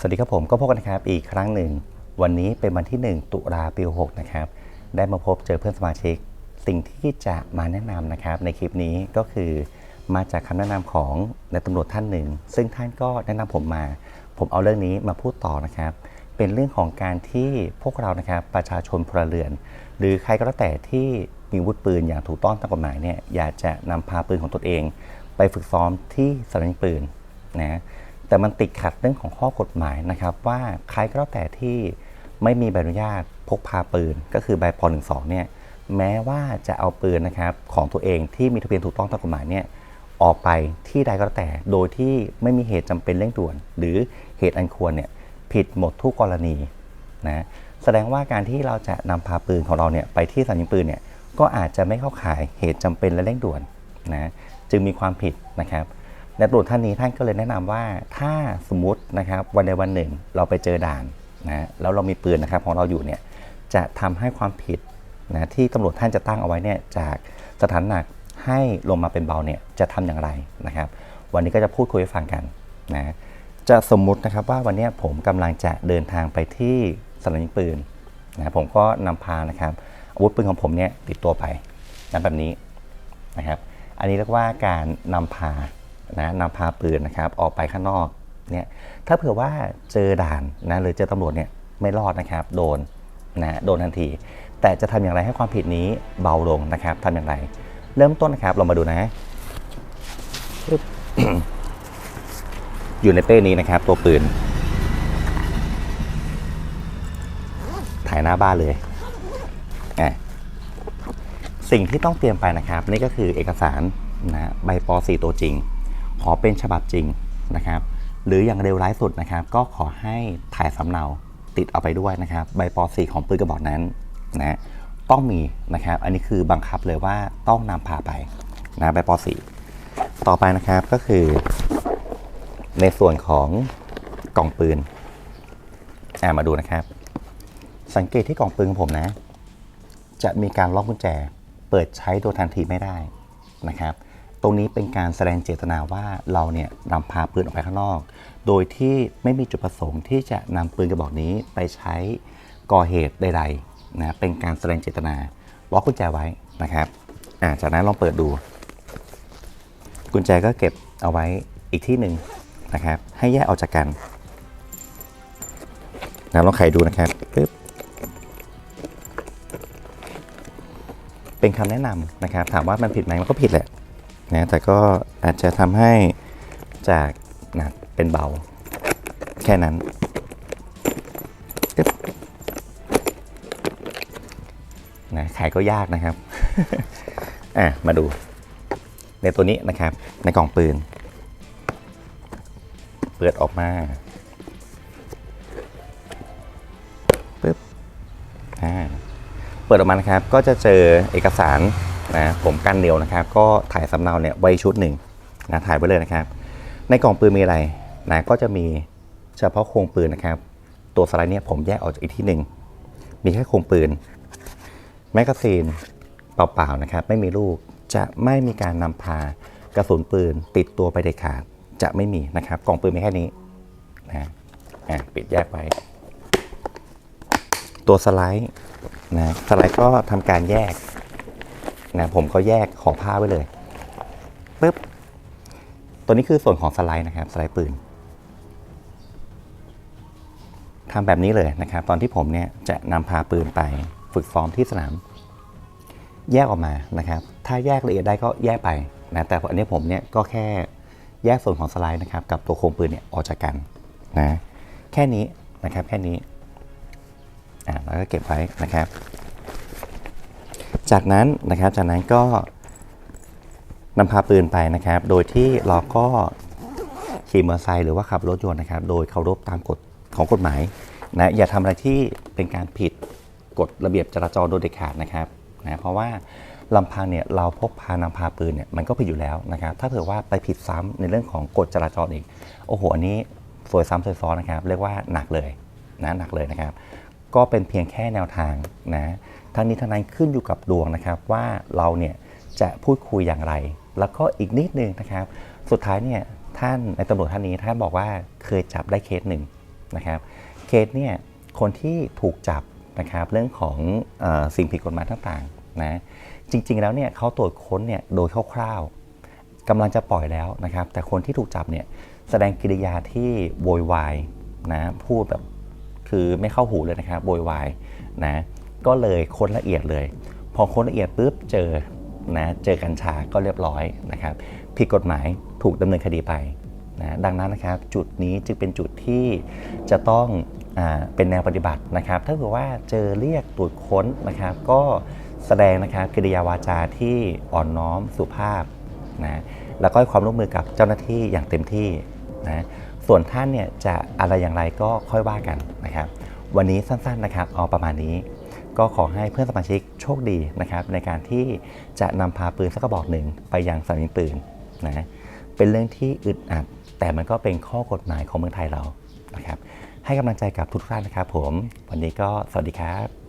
สวัสดีครับผมก็พบกันนะครับอีกครั้งหนึ่ง วันนี้เป็นวันที่ 1 ตุลาปี6นะครับ ได้มาพบเจอเพื่อนสมาชิก สิ่งที่จะมาแนะนำนะครับ ในคลิปนี้ก็คือมาจากคำแนะนำของนายตำรวจท่านหนึ่ง ซึ่งท่านก็แนะนำผมมา ผมเอาเรื่องนี้มาพูดต่อนะครับ เป็นเรื่องของการที่พวกเรานะครับประชาชนพลเรือน หรือใครก็แล้วแต่ที่มีวุธปืนอย่างถูกต้องตามกฎหมายเนี่ยอยากจะนำพาปืนของตนเอง ไปฝึกซ้อมที่สถานีปืนนะ แต่มันติดขัดเรื่องของข้อกฎหมายนะครับ ว่าใครก็แล้วแต่ที่ไม่มีใบอนุญาตพกพาปืน ก็คือใบป .12 เนี่ยแม้ว่าจะเอาปืนนะครับของตัวเองที่มีทะเบียนถูกต้องตามกฎหมายเนี่ยออกไปที่ใดก็แล้วแต่ โดยที่ไม่มีเหตุจำเป็นเร่งด่วน หรือเหตุอันควรเนี่ยผิดหมดทุกกรณีนะแสดงว่าการที่เราจะนำพาปืนของเราเนี่ยไปที่สถานีปืนเนี่ยก็อาจจะไม่เข้าข่ายเหตุจำเป็นและเร่งด่วนนะจึงมีความผิดนะครับ ในตำรวจท่านนี้ท่านก็เลยแนะนำว่าถ้าสมมตินะครับวันใดวันหนึ่งเราไปเจอด่านนะแล้วเรามีปืนนะครับของเราอยู่เนี่ยจะทำให้ความผิดนะที่ตำรวจท่านจะตั้งเอาไว้เนี่ยจากสถานหนักให้ลงมาเป็นเบาเนี่ยจะทำอย่างไรนะครับ วันนี้ก็จะพูดคุยให้ฟังกันนะจะสมมุตินะครับว่าวันนี้ผมกำลังจะเดินทางไปที่สถานีปืนนะผมก็นำพานะครับอาวุธปืนของผมเนี่ยติดตัวไปนะแบบนี้นะครับ อันนี้เรียกว่าการนำพา นะนำพาปืนนะครับออกไปข้างนอกเนี่ยถ้าเผื่อว่าเจอด่านนะหรือเจอตำรวจเนี่ยไม่รอดนะครับ โดนนะโดนทันที แต่จะทำอย่างไรให้ความผิดนี้เบาลงนะครับทำอย่างไร เริ่มต้นนะครับเรามาดูนะ อยู่ในเป้นี้นะครับ ตัวปืน ถ่ายหน้าบ้านเลยอะสิ่งที่ต้องเตรียมไปนะครับ นี่ก็คือเอกสารนะใบป .4 ตัวจริง ขอเป็นฉบับจริงนะครับ หรืออย่างเร็วร้ายสุดนะครับ ก็ขอให้ถ่ายสำเนาติดเอาไปด้วยนะครับ ใบป .4 ของปืนกระบอกนั้นนะต้องมีนะครับ อันนี้คือบังคับเลยว่าต้องนำพาไปนะใบป .4 ต่อไปนะครับก็คือ ในส่วนของกล่องปืนอ่ามาดูนะครับ สังเกตที่กล่องปืนของผมนะ จะมีการล็อกกุญแจ เปิดใช้โดยทันทีไม่ได้นะครับ ตรงนี้เป็นการแสดงเจตนาว่าเราเนี่ยนำพาปืนออกไปข้างนอก โดยที่ไม่มีจุดประสงค์ที่จะนำปืนกระบอกนี้ไปใช้ก่อเหตุใดๆนะเป็นการแสดงเจตนาล็อกกุญแจไว้นะครับอ่าจากนั้นลองเปิดดู กุญแจก็เก็บเอาไว้อีกที่หนึ่งนะครับ ให้แยกออกจากกันนะลองไขดูนะครับปึ๊บเป็นคำแนะนำนะครับ ถามว่ามันผิดไหมมันก็ผิดแหละ นะแต่ก็อาจจะทำให้จากหนักเป็นเบา แค่นั้น นะขายก็ยากนะครับ อะ มาดู ในตัวนี้นะครับ ในกล่องปืน เปิดออกมาปึ๊บอ่าเปิดออกมานะครับ ก็จะเจอเอกสาร นะผมกันเหนียวนะครับ ก็ถ่ายสำเนาเนี่ยไว้ชุดหนึ่งนะถ่ายไว้เลยนะครับ ในกล่องปืนมีอะไรนะก็จะมีเฉพาะโครงปืนนะครับ ตัวสไลด์เนี่ยผมแยกออกจากอีกที่หนึ่งมีแค่โครงปืนแมกกาซีนเปล่าๆนะครับ ไม่มีลูกจะไม่มีการนำพากระสุนปืนติดตัวไปเด็ดขาดจะไม่มีนะครับกล่องปืนมีแค่นี้นะปิดแยกไว้ตัวสไลด์นะสไลด์ก็ทำการแยก นะผมก็แยกห่อผ้าไว้เลยปึ๊บตัวนี้คือส่วนของสไลด์นะครับสไลด์ปืนทำแบบนี้เลยนะครับ ตอนที่ผมเนี่ยจะนำพาปืนไปฝึกซ้อมที่สนาม แยกออกมานะครับ ถ้าแยกละเอียดได้ก็แยกไปนะแต่อันนี้ผมเนี่ยก็แค่แยกส่วนของสไลด์นะครับ กับตัวโครงปืนเนี่ยออกจากกันนะแค่นี้นะครับแค่นี้อ่าแล้วก็เก็บไว้นะครับ จากนั้นนะครับจากนั้นก็นำพาปืนไปนะครับ โดยที่เราก็ขี่มอเตอร์ไซค์หรือว่าขับรถยนต์นะครับ โดยเคารพตามกฎของกฎหมายนะอย่าทำอะไรที่เป็นการผิดกฎระเบียบจราจรโดยเด็ดขาดนะครับนะเพราะว่าลำพังเนี่ยเราพกพานำพาปืนเนี่ยมันก็ผิดอยู่แล้วนะครับ ถ้าเผื่อว่าไปผิดซ้ำในเรื่องของกฎจราจรอีก โอ้โหอันนี้สวยซ้ำสวยซ้อนนะครับ เรียกว่าหนักเลยนะหนักเลยนะครับ ก็เป็นเพียงแค่แนวทางนะทั้งนี้ทั้งนั้นขึ้นอยู่กับดวงนะครับว่าเราเนี่ยจะพูดคุยอย่างไร แล้วก็อีกนิดนึงนะครับ สุดท้ายเนี่ยท่านในตำรวจท่านนี้ท่านบอกว่าเคยจับได้เคสหนึ่งนะครับเคสเนี่ยคนที่ถูกจับนะครับเรื่องของออสิ่งผิดกฎหมายต่างๆนะจริงๆแล้วเนี่ยเขาตรวจค้นเนี่ยโดยคร่าวๆกำลังจะปล่อยแล้วนะครับ แต่คนที่ถูกจับเนี่ยแสดงกิริยาที่โวยวายนะพูดแบบ คือไม่เข้าหูเลยนะครับโวยวายนะก็เลยค้นละเอียดเลย พอค้นละเอียดปุ๊บเจอนะเจอกัญชาก็เรียบร้อยนะครับผิดกฎหมายถูกดำเนินคดีไปนะดังนั้นนะครับจุดนี้จึงเป็นจุดที่จะต้องอเป็นแนวปฏิบัตินะครับ ถ้าเกิดว่าเจอเรียกตรวจค้นนะครับ ก็แสดงนะครับกิริยาวาจาที่อ่อนน้อมสุภาพนะแล้วก็ให้ความร่วมมือกับเจ้าหน้าที่อย่างเต็มที่นะส่วนท่านเนี่ยจะอะไรอย่างไรก็ค่อยว่ากัน วันนี้สั้นๆนะครับเอาประมาณนี้ ก็ขอให้เพื่อนสมาชิกโชคดีนะครับ ในการที่จะนำพาปืนสักกระบอกหนึ่งไปยังสนานีปืนนะเป็นเรื่องที่อึดอัด แต่มันก็เป็นข้อกฎหมายของเมืองไทยเรานะครับ ให้กำลังใจกับทุกท่านนะครับ ผม วันนี้ก็สวัสดีครับ